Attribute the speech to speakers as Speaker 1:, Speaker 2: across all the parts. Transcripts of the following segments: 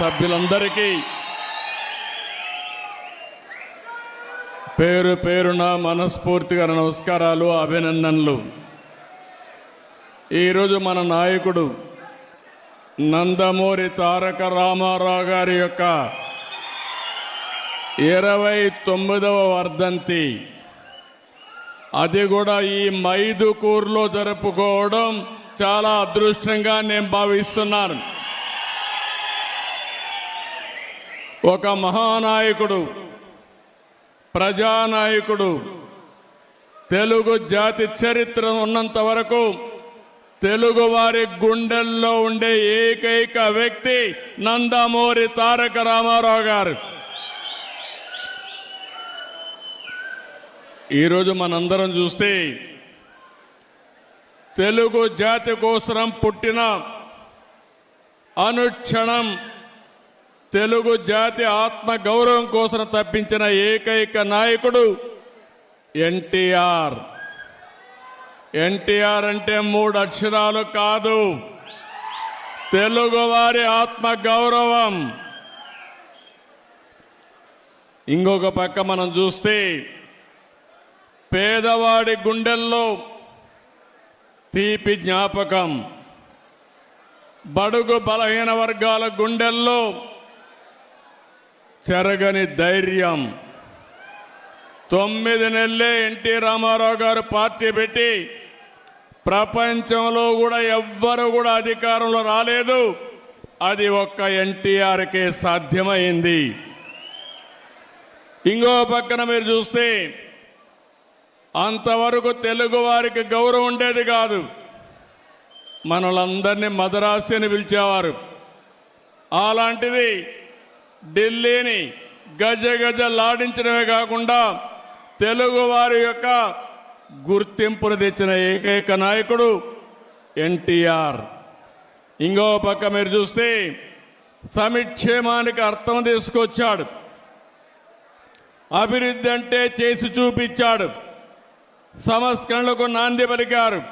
Speaker 1: సభ్యులందరికీ పేరు పేరున మనస్ఫూర్తిగా నమస్కారాలు అభినందనలు. ఈరోజు మన నాయకుడు నందమూరి తారక రామారావు గారి యొక్క ఇరవై తొమ్మిదవ వర్ధంతి. అది కూడా ఈ మైదుకూరులో జరుపుకోవడం చాలా అదృష్టంగా నేను భావిస్తున్నాను. ఒక మహానాయకుడు ప్రజానాయకుడు తెలుగు జాతి చరిత్ర ఉన్నంత వరకు తెలుగు వారి గుండెల్లో ఉండే ఏకైక వ్యక్తి నందమూరి తారక రామారావు గారు. ఈరోజు మనందరం చూస్తే తెలుగు జాతి కోసం పుట్టిన అనుక్షణం తెలుగు జాతి ఆత్మ గౌరవం కోసం తప్పించిన ఏకైక నాయకుడు ఎన్టీఆర్. ఎన్టీఆర్ అంటే మూడు అక్షరాలు కాదు. తెలుగువారి ఆత్మ గౌరవం. ఇంకొక పక్క మనం చూస్తే పేదవాడి గుండెల్లో తీపి జ్ఞాపకం. బడుగు బలహీన వర్గాల గుండెల్లో చెరగని ధైర్యం. తొమ్మిది నెలలే ఎన్టీ రామారావు గారు పార్టీ పెట్టి ప్రపంచంలో కూడా ఎవ్వరు కూడా అధికారంలో రాలేదు. అది ఒక్క ఎన్టీఆర్కే సాధ్యమైంది. ఇంకో పక్కన మీరు చూస్తే అంతవరకు తెలుగు వారికి గౌరవం ఉండేది కాదు. మనలందరినీ మదరాసి అని పిలిచేవారు. అలాంటిది ఢిల్లీని గజ గజ లాడించడమే కాకుండా తెలుగువారి యొక్క గుర్తింపును తెచ్చిన ఏకైక నాయకుడు ఎన్టీఆర్. ఇంకో పక్క మీరు చూస్తే సమిక్షేమానికి అర్థం తీసుకొచ్చాడు. అభివృద్ధి అంటే చేసి చూపించాడు. సంస్కరణలకు నాంది పలికారు.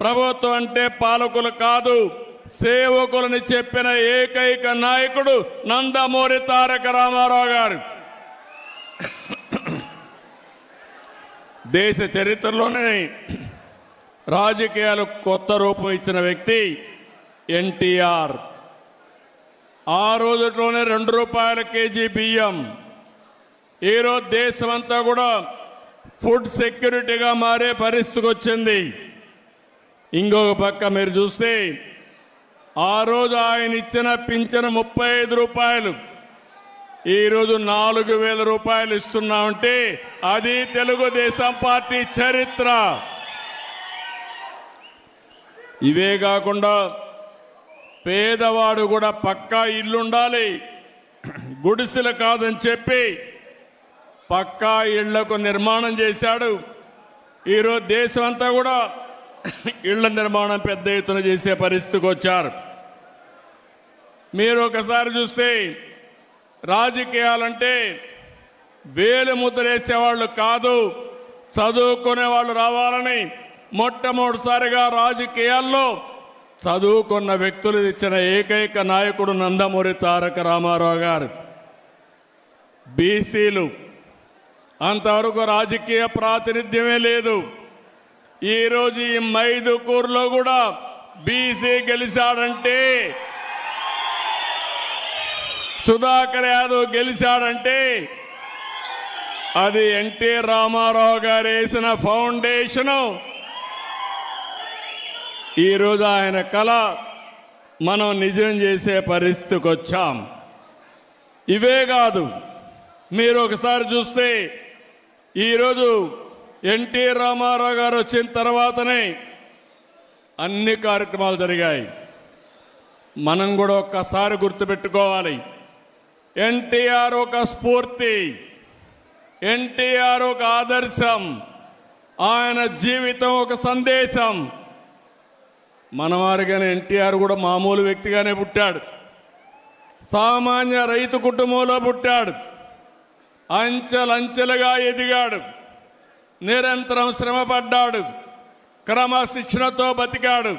Speaker 1: ప్రభుత్వం అంటే పాలకులు కాదు. సేవకులని చెప్పిన ఏకైక నాయకుడు నందమూరి తారక రామారావు గారు. దేశ చరిత్రలోనే రాజకీయాలు కొత్త రూపం ఇచ్చిన వ్యక్తి ఎన్టీఆర్. ఆ రోజుల్లోనే రెండు రూపాయల కేజీ బియ్యం. ఈరోజు దేశమంతా కూడా ఫుడ్ సెక్యూరిటీగా మారే పరిస్థితికి వచ్చింది. ఇంకొక పక్క మీరు చూస్తే ఆ రోజు ఆయన ఇచ్చిన పింఛన ముప్పై ఐదు రూపాయలు. ఈరోజు నాలుగు వేల రూపాయలు ఇస్తున్నామంటే అది తెలుగుదేశం పార్టీ చరిత్ర. ఇవే కాకుండా పేదవాడు కూడా పక్కా ఇల్లుండాలి. గుడిసెలు కాదని చెప్పి పక్కా ఇళ్ళకు నిర్మాణం చేశాడు. ఈరోజు దేశం అంతా కూడా ఇళ్ళ నిర్మాణం పెద్ద ఎత్తున చేసే పరిస్థితికి వచ్చారు. మీరు ఒకసారి చూస్తే రాజకీయాలంటే వేలు ముద్రేసేవాళ్ళు కాదు చదువుకునే వాళ్ళు రావాలని మొట్టమొదటిసారిగా రాజకీయాల్లో చదువుకున్న వ్యక్తులు ఇచ్చిన ఏకైక నాయకుడు నందమూరి తారక రామారావు గారు. బీసీలు అంతవరకు రాజకీయ ప్రాతినిధ్యమే లేదు. ఈరోజు ఈ మైదుకూరులో కూడా బీసీ గెలిచాడంటే సుధాకర్ యాదవ్ గెలిచాడంటే అది ఎన్టీ రామారావు గారు వేసిన ఫౌండేషను. ఈరోజు ఆయన కళ మనం నిజం చేసే పరిస్థితికి వచ్చాం. ఇవే కాదు మీరు ఒకసారి చూస్తే ఈరోజు ఎన్టీ రామారావు గారు వచ్చిన తర్వాతనే అన్ని కార్యక్రమాలు జరిగాయి. మనం కూడా ఒక్కసారి గుర్తుపెట్టుకోవాలి. ఎన్టీఆర్ ఒక స్ఫూర్తి ఎన్టీఆర్ ఒక ఆదర్శం ఆయన జీవితం ఒక సందేశం. మనవారిగానే ఎన్టీఆర్ కూడా మామూలు వ్యక్తిగానే పుట్టాడు. సామాన్య రైతు కుటుంబంలో పుట్టాడు. అంచెలంచెలుగా ఎదిగాడు. నిరంతరం శ్రమపడ్డాడు. క్రమశిక్షణతో బతికాడు.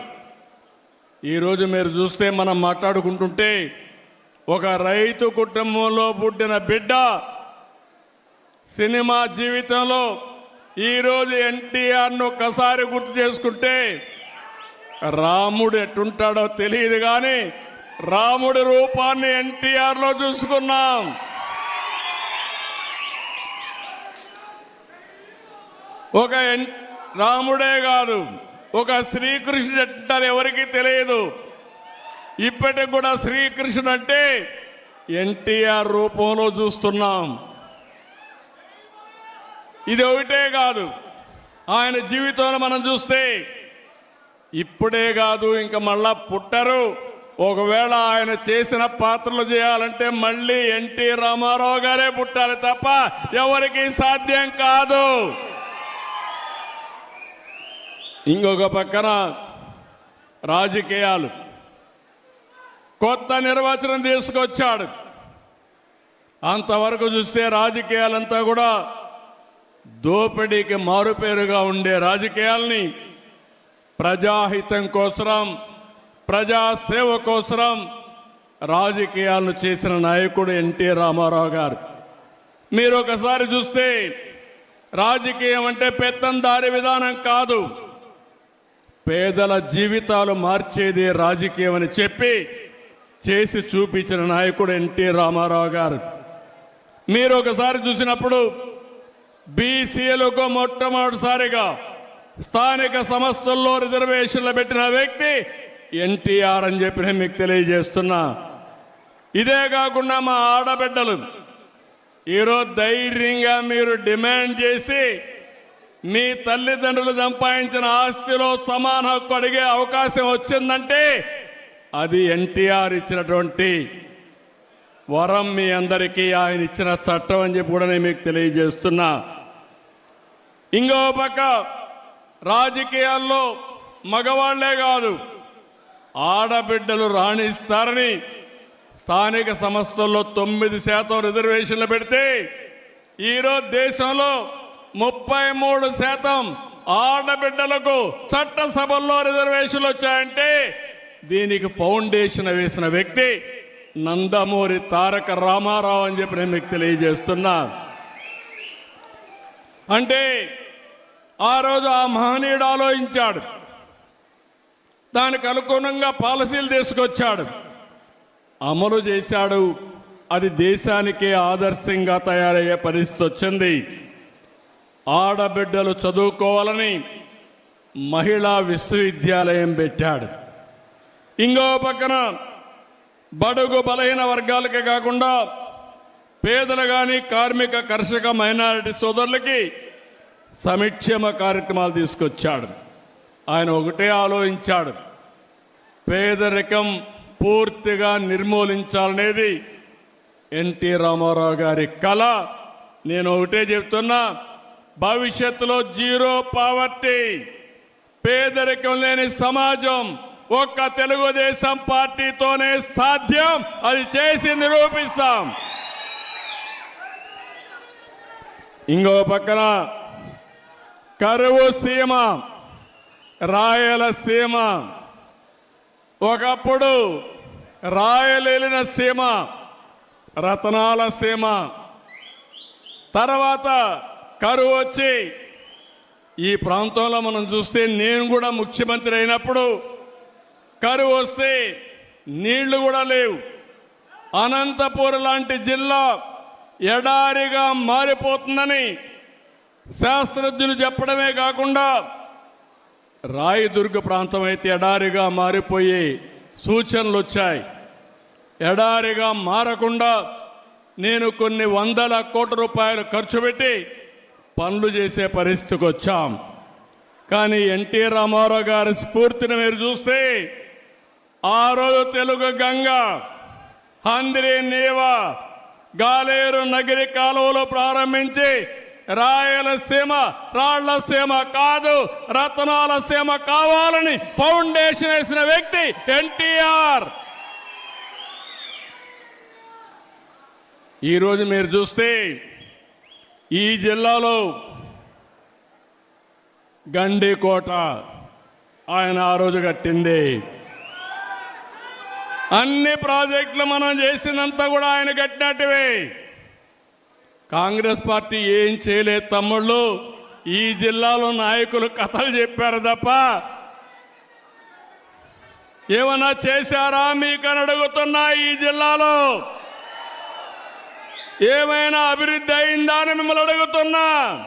Speaker 1: ఈరోజు మీరు చూస్తే మనం మాట్లాడుకుంటుంటే ఒక రైతు కుటుంబంలో పుట్టిన బిడ్డ సినిమా జీవితంలో ఈరోజు ఎన్టీఆర్ను ఒక్కసారి గుర్తు చేసుకుంటే రాముడు ఎట్టుంటాడో తెలియదు కానీ రాముడి రూపాన్ని ఎన్టీఆర్లో చూసుకున్నాం. ఒక ఎన్- రాముడే కాదు ఒక శ్రీకృష్ణుడు అంటారు ఎవరికి తెలియదు. ఇప్పటికి కూడా శ్రీకృష్ణుడు అంటే ఎన్టీఆర్ రూపంలో చూస్తున్నాం. ఇది ఒకటే కాదు ఆయన జీవితంలో మనం చూస్తే ఇప్పుడే కాదు ఇంకా మళ్ళా పుట్టరు. ఒకవేళ ఆయన చేసిన పాత్రలు చేయాలంటే మళ్ళీ ఎన్టీ రామారావు గారే పుట్టాలి తప్ప ఎవరికి సాధ్యం కాదు. ఇంకొక పక్కన రాజకీయాలు. కొత్త నిర్వచనం తీసుకొచ్చాడు. అంతవరకు చూస్తే రాజకీయాలంతా కూడా దోపిడీకి మారుపేరుగా ఉండే రాజకీయాల్ని ప్రజాహితం కోసరం ప్రజాసేవ కోసరం రాజకీయాలను చేసిన నాయకుడు ఎన్టీ రామారావు గారు. మీరు ఒకసారి చూస్తే రాజకీయం అంటే పెత్తందారి విధానం కాదు. పేదల జీవితాలు మార్చేది రాజకీయం అని చెప్పి చేసి చూపించిన నాయకుడు ఎన్టీ రామారావు గారు. మీరు ఒకసారి చూసినప్పుడు బీసీలకు మొట్టమొదటిసారిగా స్థానిక సంస్థల్లో రిజర్వేషన్లు పెట్టిన వ్యక్తి ఎన్టీఆర్ అని చెప్పి నేను మీకు తెలియజేస్తున్నా. ఇదే కాకుండా మా ఆడబిడ్డలు ఈరోజు ధైర్యంగా మీరు డిమాండ్ చేసి మీ తల్లిదండ్రులు సంపాదించిన ఆస్తిలో సమాన హక్కు అడిగే అవకాశం వచ్చిందంటే అది ఎన్టీఆర్ ఇచ్చినటువంటి వరం మీ అందరికీ ఆయన ఇచ్చిన చట్టం అని చెప్పి కూడా నేను మీకు తెలియజేస్తున్నా. ఇంకో పక్క రాజకీయాల్లో మగవాళ్ళే కాదు ఆడబిడ్డలు రాణిస్తారని స్థానిక సంస్థల్లో తొమ్మిది శాతం రిజర్వేషన్లు పెడితే ఈరోజు దేశంలో ముప్పై మూడు శాతం ఆడబిడ్డలకు చట్టసభల్లో రిజర్వేషన్లు వచ్చాయంటే దీనికి ఫౌండేషన్ వేసిన వ్యక్తి నందమూరి తారక రామారావు అని చెప్పి నేను మీకు తెలియజేస్తున్నా. అంటే ఆ రోజు ఆ మహనీయుడు ఆలోచించాడు. దానికి అనుగుణంగా పాలసీలు తీసుకొచ్చాడు. అమలు చేశాడు. అది దేశానికే ఆదర్శంగా తయారయ్యే పరిస్థితి వచ్చింది. ఆడబిడ్డలు చదువుకోవాలని మహిళా విశ్వవిద్యాలయం పెట్టాడు. ఇంకో పక్కన బడుగు బలహీన వర్గాలకే కాకుండా పేదలు కానీ కార్మిక కర్షక మైనారిటీ సోదరులకి సమిక్షేమ కార్యక్రమాలు తీసుకొచ్చాడు. ఆయన ఒకటే ఆలోచించాడు. పేదరికం పూర్తిగా నిర్మూలించాలనేది ఎన్టీ రామారావు గారి కళ. నేను ఒకటే చెప్తున్నా భవిష్యత్తులో జీరో పావర్టీ. పేదరికం లేని సమాజం ఒక్క తెలుగుదేశం పార్టీతోనే సాధ్యం. అది చేసి నిరూపిస్తాం. ఇంకో పక్కన కరువు సీమ రాయలసీమ ఒకప్పుడు రాయలేలిన సీమ రతనాల సీమ. తర్వాత కరువు వచ్చి ఈ ప్రాంతంలో మనం చూస్తే నేను కూడా ముఖ్యమంత్రి అయినప్పుడు కరువు వస్తే నీళ్ళు కూడా లేవు. అనంతపూర్ లాంటి జిల్లా ఎడారిగా మారిపోతుందని శాస్త్రజ్ఞులు చెప్పడమే కాకుండా రాయదుర్గ ప్రాంతం అయితే ఎడారిగా మారిపోయే సూచనలు వచ్చాయి. ఎడారిగా మారకుండా నేను కొన్ని వందల కోట్ల రూపాయలు ఖర్చు పెట్టి పనులు చేసే పరిస్థితికి వచ్చాం. కానీ ఎన్టీ రామారావు గారి స్ఫూర్తిని మీరు చూస్తే ఆ రోజు తెలుగు గంగ హంద్రి నేవ గాలేరు నగిరి కాలువలు ప్రారంభించి రాయలసీమ రాళ్ళసీమ కాదు రత్నాల సీమ కావాలని ఫౌండేషన్ వేసిన వ్యక్తి ఎన్టీఆర్. ఈరోజు మీరు చూస్తే ఈ జిల్లాలో గండికోట ఆయన ఆ రోజు కట్టింది. అన్ని ప్రాజెక్టులు మనం చేసినంతా కూడా ఆయన కట్టినట్టువే. కాంగ్రెస్ పార్టీ ఏం చేయలేదు తమ్ముళ్ళు ఈ జిల్లాలో నాయకులు కథలు చెప్పారు తప్ప ఏమన్నా చేశారా మీకని అడుగుతున్నా ఈ జిల్లాలో. ఏమైనా అభివృద్ధి అయిందా అని మిమ్మల్ని అడుగుతున్నా.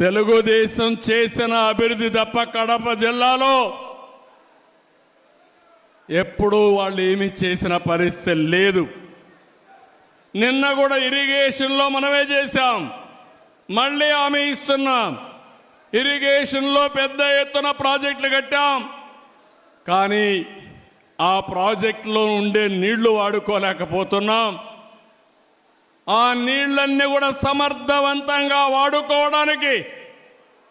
Speaker 1: తెలుగుదేశం చేసిన అభివృద్ధి తప్ప కడప జిల్లాలో ఎప్పుడూ వాళ్ళు ఏమి చేసిన పరిస్థితి లేదు. నిన్న కూడా ఇరిగేషన్లో మనమే చేశాం. మళ్ళీ హామీ ఇస్తున్నాం. ఇరిగేషన్లో పెద్ద ఎత్తున ప్రాజెక్టులు కట్టాం. కానీ ఆ ప్రాజెక్టులో ఉండే నీళ్ళు వాడుకోలేకపోతున్నాం. ఆ నీళ్ళన్నీ కూడా సమర్థవంతంగా వాడుకోవడానికి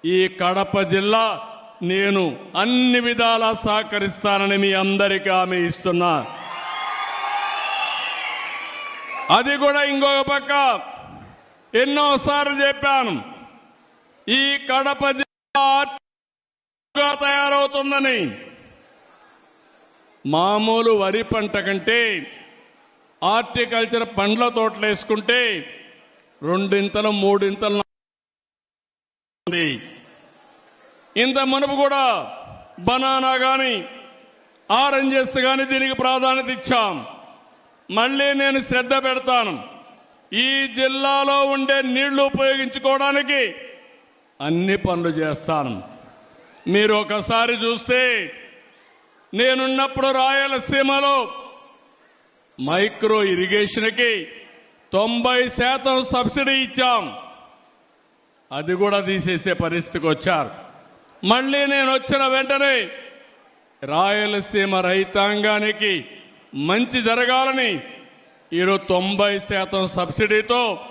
Speaker 1: ఈ కడప జిల్లా నేను అన్ని విధాలా సహకరిస్తానని మీ అందరికీ హామీ ఇస్తున్నా. అది కూడా ఇంకొక పక్క ఎన్నోసార్లు చెప్పాను. ఈ కడప జిల్లా తయారవుతుందని. మామూలు వరి పంట కంటే హార్టికల్చర్ పండ్ల తోటలు వేసుకుంటే రెండింతలు మూడింతలు ఇంత మునుపు కూడా బనానా కానీ ఆరెంజెస్ కానీ దీనికి ప్రాధాన్యత ఇచ్చాం. మళ్ళీ నేను శ్రద్ధ పెడతాను. ఈ జిల్లాలో ఉండే నీళ్ళు ఉపయోగించుకోవడానికి అన్ని పనులు చేస్తాను. మీరు ఒకసారి చూస్తే నేనున్నప్పుడు రాయలసీమలో మైక్రో ఇరిగేషన్కి తొంభై శాతం సబ్సిడీ ఇచ్చాం. అది కూడా తీసేసే పరిస్థితికి వచ్చారు. మళ్ళీ నేను వచ్చిన వెంటనే రాయలసీమ రైతాంగానికి మంచి జరగాలని ఈరోజు తొంభై శాతం సబ్సిడీతో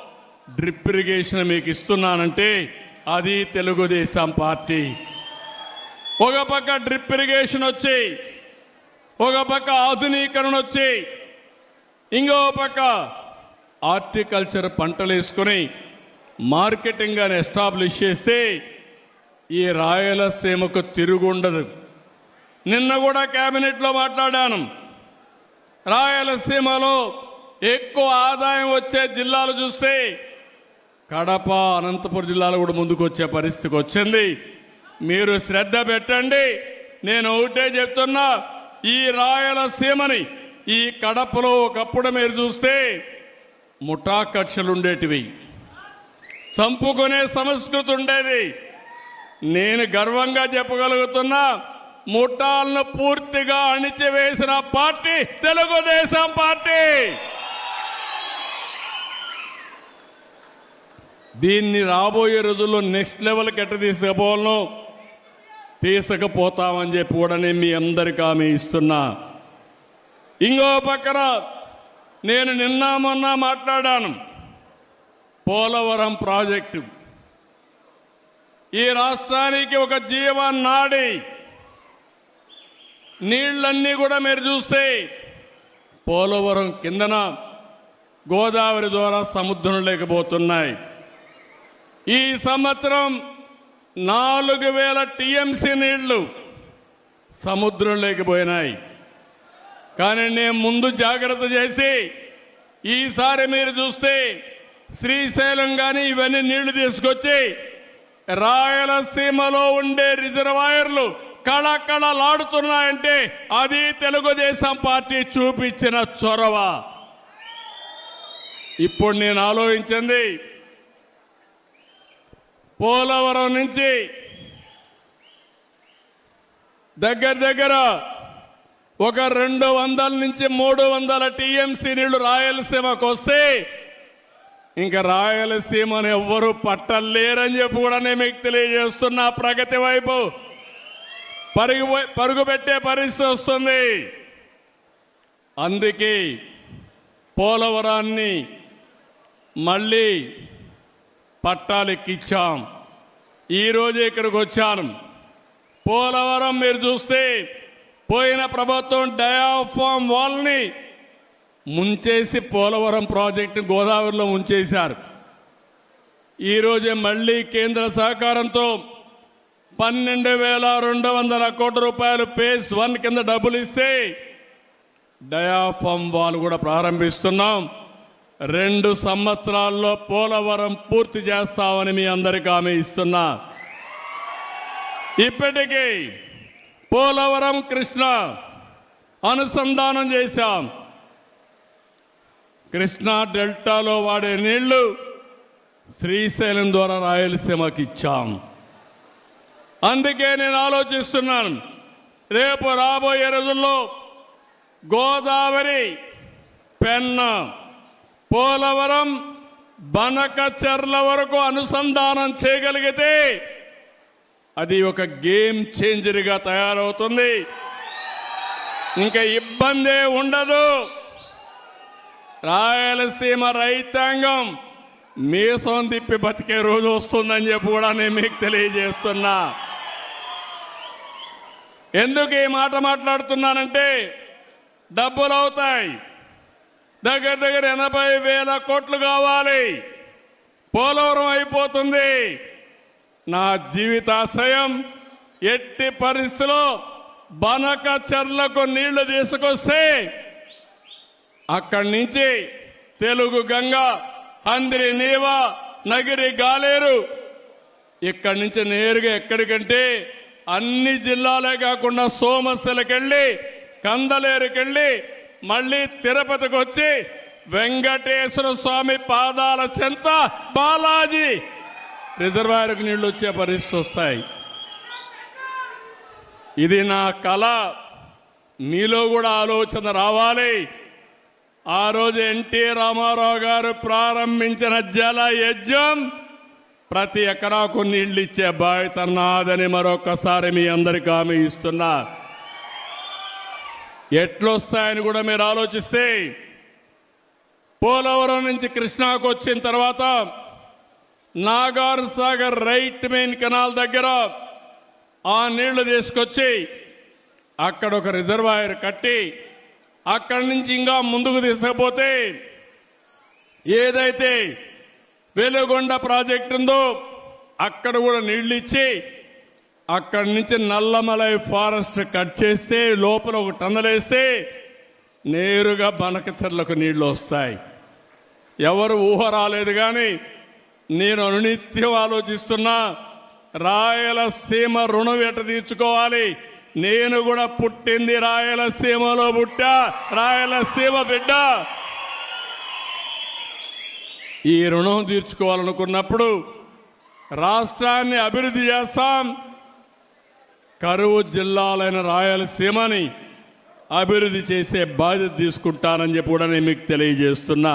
Speaker 1: డ్రిప్ ఇరిగేషన్ మీకు ఇస్తున్నానంటే అది తెలుగుదేశం పార్టీ. ఒక పక్క డ్రిప్ ఇరిగేషన్ వచ్చి ఒక పక్క ఆధునీకరణ వచ్చి ఇంకో పక్క ఆర్టికల్చర్ పంటలు వేసుకొని మార్కెటింగ్ అని ఎస్టాబ్లిష్ చేస్తే ఈ రాయలసీమకు తిరుగుండదు. నిన్న కూడా క్యాబినెట్లో మాట్లాడాను. రాయలసీమలో ఎక్కువ ఆదాయం వచ్చే జిల్లాలు చూస్తే కడప అనంతపురం జిల్లాలో కూడా ముందుకు వచ్చే పరిస్థితికి వచ్చింది. మీరు శ్రద్ధ పెట్టండి. నేను ఒకటే చెప్తున్నా ఈ రాయలసీమని ఈ కడపలో ఒకప్పుడు మీరు చూస్తే ముఠా కక్షలు ఉండేటివి చంపుకునే సంస్కృతి ఉండేది. నేను గర్వంగా చెప్పగలుగుతున్నా ముఠాలను పూర్తిగా అణిచివేసిన పార్టీ తెలుగుదేశం పార్టీ. దీన్ని రాబోయే రోజుల్లో నెక్స్ట్ లెవెల్కి ఎట్ట తీసుకుపోవాలను తీసుకుపోతామని చెప్పి కూడా నేను మీ అందరికీ ఆమె ఇస్తున్నా. ఇంకో పక్కన నేను నిన్న మొన్న మాట్లాడాను. పోలవరం ప్రాజెక్టు. ఈ రాష్ట్రానికి ఒక జీవనాడి నీళ్ళన్నీ కూడా మీరు చూస్తే పోలవరం కిందన గోదావరి ద్వారా సముద్రం లేకపోతున్నాయి. ఈ సంవత్సరం నాలుగు వేల టీఎంసీ నీళ్ళు సముద్రం లేకపోయినాయి కానీ నేను ముందు జాగ్రత్త చేసి ఈసారి మీరు చూస్తే శ్రీశైలం కానీ ఇవన్నీ నీళ్ళు తీసుకొచ్చి రాయలసీమలో ఉండే రిజర్వాయర్లు కళకళలాడుతున్నాయంటే అది తెలుగుదేశం పార్టీ చూపించిన చొరవ. ఇప్పుడు నేను ఆలోచించింది పోలవరం నుంచి దగ్గర దగ్గర ఒక రెండు వందల నుంచి మూడు వందల టీఎంసీ నీళ్ళు రాయలసీమకు వస్తే ఇంకా రాయలసీమను ఎవ్వరూ పట్టలేరని చెప్పి కూడా నేను మీకు తెలియజేస్తున్నా. ప్రగతి వైపు పరుగు పరుగు పెట్టే పరిస్థితి వస్తుంది. అందుకే పోలవరాన్ని మళ్ళీ పట్టాలెక్కిచ్చాం. ఈరోజు ఇక్కడికి వచ్చాను. పోలవరం మీరు చూస్తే పోయిన ప్రభుత్వం డయాఫామ్ వాల్ని ముంచేసి పోలవరం ప్రాజెక్టు గోదావరిలో ముంచేశారు. ఈరోజే మళ్ళీ కేంద్ర సహకారంతో పన్నెండు వేల రెండు వందల కోట్ల రూపాయలు ఫేజ్ వన్ కింద డబ్బులు ఇస్తే డయాఫామ్ వాల్ కూడా ప్రారంభిస్తున్నాం. రెండు సంవత్సరాల్లో పోలవరం పూర్తి చేస్తామని మీ అందరికీ ఆమె ఇస్తున్నా. ఇప్పటికీ పోలవరం కృష్ణ అనుసంధానం చేశాం. కృష్ణా డెల్టాలో వాడే నీళ్ళు శ్రీశైలం ద్వారా రాయలసీమకి ఇచ్చాం. అందుకే నేను ఆలోచిస్తున్నాను రేపు రాబోయే రోజుల్లో గోదావరి పెన్న పోలవరం బనకచెర్ల వరకు అనుసంధానం చేయగలిగితే అది ఒక గేమ్ చేంజర్గా తయారవుతుంది. ఇంకా ఇబ్బందే ఉండదు. రాయలసీమ రైతాంగం మీసం తిప్పి బతికే రోజు వస్తుందని చెప్పి కూడా నేను మీకు తెలియజేస్తున్నా. ఎందుకు ఈ మాట మాట్లాడుతున్నానంటే డబ్బులు అవుతాయి దగ్గర దగ్గర ఎనభై వేల కోట్లు కావాలి. పోలవరం అయిపోతుంది. నా జీవితాశయం ఎట్టి పరిస్థితిలో బనక చెర్లకు నీళ్ళు తీసుకొస్తే అక్కడి నుంచి తెలుగు గంగ హంద్రి నీవ నగిరి గాలేరు ఇక్కడి నుంచి నేరుగా ఎక్కడికంటే అన్ని జిల్లాలే కాకుండా సోమస్సులకెళ్ళి కందలేరుకెళ్ళి మళ్ళీ తిరుపతికి వచ్చి వెంకటేశ్వర స్వామి పాదాల చెంత బాలాజీ రిజర్వాయర్కు నీళ్ళు వచ్చే పరిస్థితి వస్తాయి. ఇది నా కళ. మీలో కూడా ఆలోచన రావాలి. ఆ రోజు ఎన్టీ రామారావు గారు ప్రారంభించిన జల యజ్ఞం ప్రతి ఎకరాకు నీళ్ళు ఇచ్చే బాధ్యత నాదని మరొకసారి మీ అందరికీ హామీ ఇస్తున్నా. ఎట్లొస్తాయని కూడా మీరు ఆలోచిస్తే పోలవరం నుంచి కృష్ణాకు వచ్చిన తర్వాత Nagar Sagar right main canal దగ్గర ఆ నీళ్ళు తీసుకొచ్చి అక్కడ ఒక రిజర్వాయర్ కట్టి అక్కడి నుంచి ఇంకా ముందుకు తీసుకపోతే ఏదైతే వెలుగొండ ప్రాజెక్ట్ ఉందో అక్కడ కూడా నీళ్ళు ఇచ్చి అక్కడి నుంచి నల్లమలై ఫారెస్ట్ కట్ చేస్తే లోపల ఒక టన్నలేస్తే నేరుగా బనకచర్లకు నీళ్ళు వస్తాయి. ఎవరు ఊహ రాలేదు కానీ నేను అనునిత్యం ఆలోచిస్తున్నా రాయలసీమ రుణం ఎట తీర్చుకోవాలి? నేను కూడా పుట్టింది రాయలసీమలో పుట్టా రాయలసీమ బిడ్డ. ఈ రుణం తీర్చుకోవాలనుకున్నప్పుడు రాష్ట్రాన్ని అభివృద్ధి చేస్తాం కరువు జిల్లాలైన రాయలసీమని అభివృద్ధి చేసే బాధ్యత తీసుకుంటానని చెప్పి కూడా నేను మీకు తెలియజేస్తున్నా.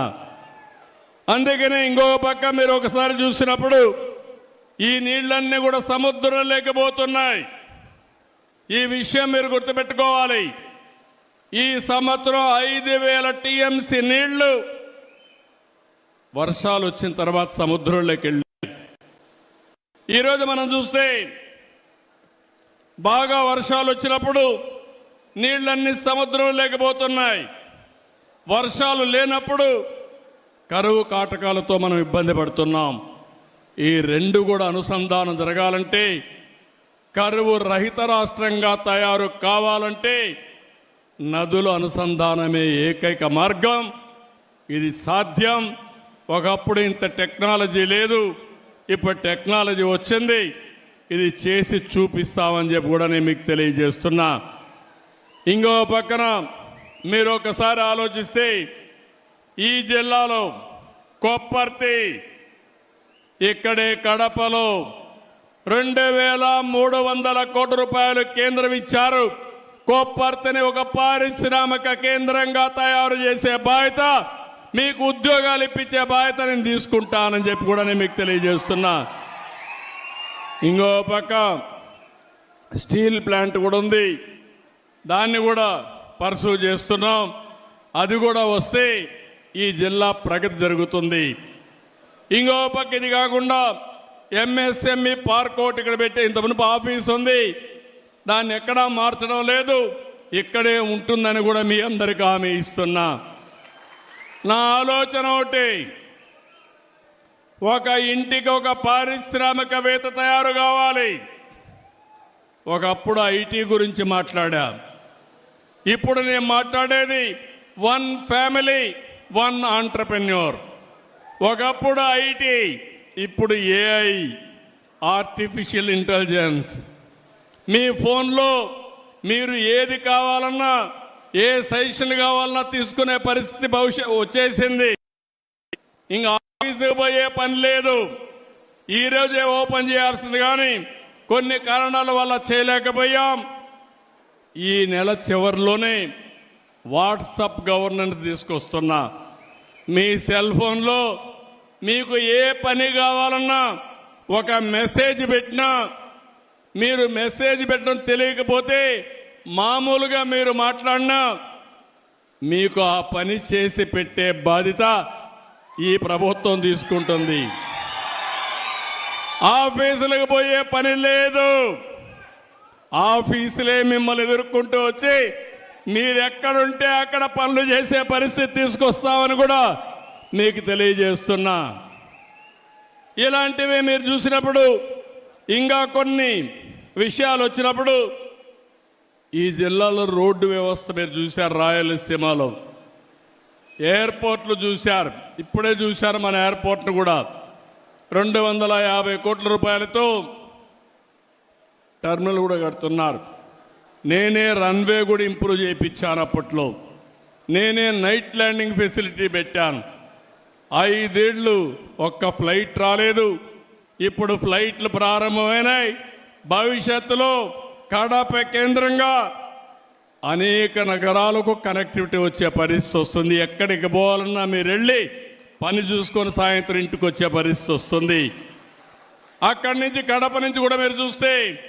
Speaker 1: అందుకనే ఇంకో పక్క మీరు ఒకసారి చూసినప్పుడు ఈ నీళ్ళన్నీ కూడా సముద్రం లేకపోతున్నాయి. ఈ విషయం మీరు గుర్తుపెట్టుకోవాలి. ఈ సంవత్సరం ఐదు వేల టీఎంసీ నీళ్ళు వర్షాలు వచ్చిన తర్వాత సముద్రంలోకి వెళ్ళి ఈరోజు మనం చూస్తే బాగా వర్షాలు వచ్చినప్పుడు నీళ్ళన్నీ సముద్రం లేకపోతున్నాయి. వర్షాలు లేనప్పుడు కరువు కాటకాలతో మనం ఇబ్బంది పడుతున్నాం. ఈ రెండు కూడా అనుసంధానం జరగాలంటే కరువు రహిత రాష్ట్రంగా తయారు కావాలంటే నదుల అనుసంధానమే ఏకైక మార్గం. ఇది సాధ్యం. ఒకప్పుడు ఇంత టెక్నాలజీ లేదు. ఇప్పుడు టెక్నాలజీ వచ్చింది. ఇది చేసి చూపిస్తామని చెప్పి కూడా నేను మీకు తెలియజేస్తున్నా. ఇంకో పక్కన మీరు ఒకసారి ఆలోచిస్తే ఈ జిల్లాలో కొప్పర్తి ఇక్కడే కడపలో రెండు వేల మూడు వందల కోట్ల రూపాయలు కేంద్రం ఇచ్చారు. కొప్పర్తిని ఒక పారిశ్రామిక కేంద్రంగా తయారు చేసే బాధ్యత మీకు ఉద్యోగాలు ఇప్పించే బాధ్యత నేను తీసుకుంటానని చెప్పి కూడా నేను మీకు తెలియజేస్తున్నా. ఇంకో పక్క స్టీల్ ప్లాంట్ కూడా ఉంది. దాన్ని కూడా పర్సూ చేస్తున్నాం. అది కూడా వస్తే ఈ జిల్లా ప్రగతి జరుగుతుంది. ఇంకో పక్క ఇది కాకుండా ఎంఎస్ఎంఈ పార్క్ ఒకటి ఇక్కడ పెట్టే ఇంత మునుపు ఆఫీస్ ఉంది. దాన్ని ఎక్కడా మార్చడం లేదు. ఇక్కడే ఉంటుందని కూడా మీ అందరికీ హామీ ఇస్తున్నా. నా ఆలోచన ఒకటి ఒక ఇంటికి ఒక పారిశ్రామికవేత్త తయారు కావాలి. ఒకప్పుడు ఐటీ గురించి మాట్లాడా. ఇప్పుడు నేను మాట్లాడేది వన్ ఫ్యామిలీ వన్ ఆంటర్ప్రెన్యూర్. ఒకప్పుడు ఐటీ ఇప్పుడు ఏఐ ఆర్టిఫిషియల్ ఇంటెలిజెన్స్. మీ ఫోన్లో మీరు ఏది కావాలన్నా ఏ సజెషన్ కావాలన్నా తీసుకునే పరిస్థితి భవిష్యత్ వచ్చేసింది. ఇంకా ఆఫీసుకు పోయే పని లేదు. ఈ రోజే ఓపెన్ చేయాల్సింది కానీ కొన్ని కారణాల వల్ల చేయలేకపోయాం. ఈ నెల చివరిలోనే వాట్సప్ గవర్నెన్స్ తీసుకొస్తున్నా. మీ సెల్ ఫోన్లో మీకు ఏ పని కావాలన్నా ఒక మెసేజ్ పెట్టినా. మీరు మెసేజ్ పెట్టడం తెలియకపోతే మామూలుగా మీరు మాట్లాడినా. మీకు ఆ పని చేసి పెట్టే బాధ్యత ఈ ప్రభుత్వం తీసుకుంటుంది. ఆఫీసులకు పోయే పని లేదు. ఆఫీసులే మిమ్మల్ని ఎదుర్కొంటూ వచ్చి మీరు ఎక్కడుంటే అక్కడ పనులు చేసే పరిస్థితి తీసుకొస్తామని కూడా మీకు తెలియజేస్తున్నా. ఇలాంటివి మీరు చూసినప్పుడు ఇంకా కొన్ని విషయాలు వచ్చినప్పుడు ఈ జిల్లాలో రోడ్డు వ్యవస్థ మీరు చూశారు రాయలసీమలో. ఎయిర్పోర్ట్లు చూశారు. ఇప్పుడే చూశారు మన ఎయిర్పోర్ట్ను కూడా. రెండు వందల యాభై కోట్ల రూపాయలతో టర్మినల్ కూడా కడుతున్నారు. నేనే రన్వే కూడా ఇంప్రూవ్ చేయించాను అప్పట్లో. నేనే నైట్ ల్యాండింగ్ ఫెసిలిటీ పెట్టాను. ఐదేళ్ళు ఒక్క ఫ్లైట్ రాలేదు. ఇప్పుడు ఫ్లైట్లు ప్రారంభమైనాయి. భవిష్యత్తులో కడప కేంద్రంగా అనేక నగరాలకు కనెక్టివిటీ వచ్చే పరిస్థితి వస్తుంది. ఎక్కడికి పోవాలన్నా మీరు వెళ్ళి పని చూసుకొని సాయంత్రం ఇంటికి వచ్చే పరిస్థితి వస్తుంది. అక్కడి నుంచి కడప నుంచి కూడా మీరు చూస్తే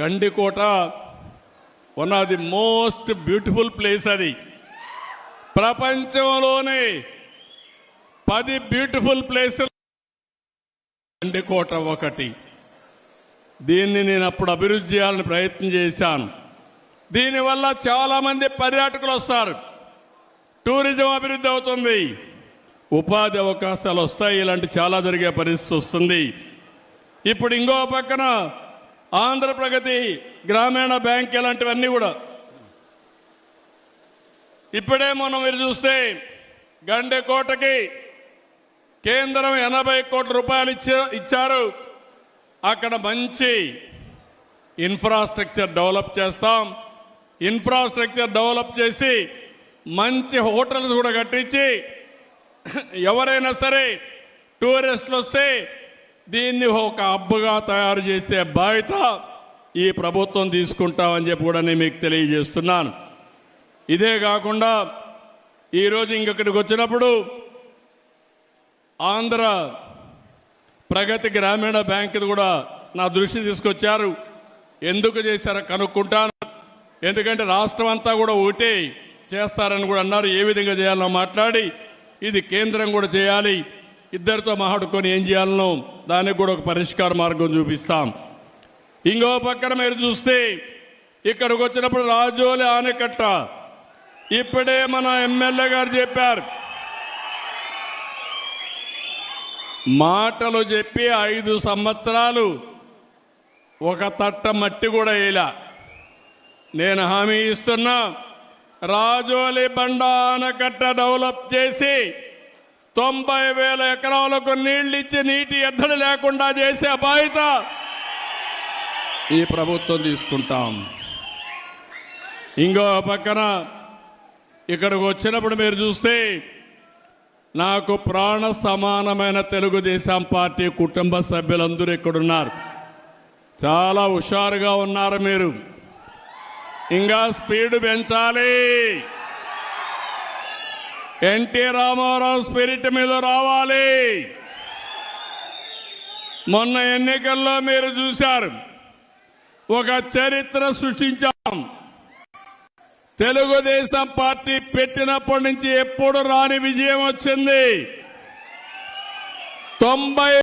Speaker 1: Gandikota one of the most beautiful place అది. ప్రపంచంలోనే పది బ్యూటిఫుల్ ప్లేసులు గండికోట ఒకటి. దీన్ని నేను అప్పుడు అభివృద్ధి చేయాలని ప్రయత్నం చేశాను. దీనివల్ల చాలామంది పర్యాటకులు వస్తారు. టూరిజం అభివృద్ధి అవుతుంది. ఉపాధి అవకాశాలు వస్తాయి. ఇలాంటి చాలా జరిగే పరిస్థితి వస్తుంది. ఇప్పుడు ఇంకో పక్కన ఆంధ్రప్రగతి గ్రామీణ బ్యాంక్ ఇలాంటివన్నీ కూడా. ఇప్పుడే మనం మీరు చూస్తే గండెకోటకి కేంద్రం ఎనభై కోట్ల రూపాయలు ఇచ్చే ఇచ్చారు. అక్కడ మంచి ఇన్ఫ్రాస్ట్రక్చర్ డెవలప్ చేస్తాం. ఇన్ఫ్రాస్ట్రక్చర్ డెవలప్ చేసి మంచి హోటల్స్ కూడా కట్టించి ఎవరైనా సరే టూరిస్టులు వస్తే దీన్ని ఒక అబ్బుగా తయారు చేసే బాధ్యత ఈ ప్రభుత్వం తీసుకుంటామని చెప్పి కూడా నేను మీకు తెలియజేస్తున్నాను. ఇదే కాకుండా ఈరోజు ఇంకొకటికి వచ్చినప్పుడు ఆంధ్ర ప్రగతి గ్రామీణ బ్యాంకులు కూడా నా దృష్టి తీసుకొచ్చారు. ఎందుకు చేశారో కనుక్కుంటాను. ఎందుకంటే రాష్ట్రం అంతా కూడా ఒకటే చేస్తారని కూడా అన్నారు. ఏ విధంగా చేయాలనో మాట్లాడి ఇది కేంద్రం కూడా చేయాలి. ఇద్దరితో మాట్లాడుకొని ఏం చేయాలనో దానికి కూడా ఒక పరిష్కార మార్గం చూపిస్తాం. ఇంకో పక్కన మీరు చూస్తే ఇక్కడికి వచ్చినప్పుడు రాజోలి ఆనకట్ట. ఇప్పుడే మన ఎమ్మెల్యే గారు చెప్పారు. మాటలు చెప్పి ఐదు సంవత్సరాలు ఒక తట్ట మట్టి కూడా వేయలే. నేను హామీ ఇస్తున్నా రాజోలి బండ ఆనకట్ట డెవలప్ చేసి తొంభై వేల ఎకరాలకు నీళ్ళు ఇచ్చి నీటి ఎద్దడి లేకుండా చేసే బాధ్యత ఈ ప్రభుత్వం తీసుకుంటాం. ఇంకో పక్కన ఇక్కడికి వచ్చినప్పుడు మీరు చూస్తే నాకు ప్రాణ సమానమైన తెలుగుదేశం పార్టీ కుటుంబ సభ్యులందరూ ఇక్కడున్నారు. చాలా హుషారుగా ఉన్నారు మీరు. ఇంకా స్పీడ్ పెంచాలి. ఎన్టీ రామారావు స్పిరిట్ మీద రావాలి. మొన్న ఎన్నికల్లో మీరు చూశారు ఒక చరిత్ర సృష్టించాం. తెలుగుదేశం పార్టీ పెట్టినప్పటి నుంచి ఎప్పుడు రాని విజయం వచ్చింది. తొంభై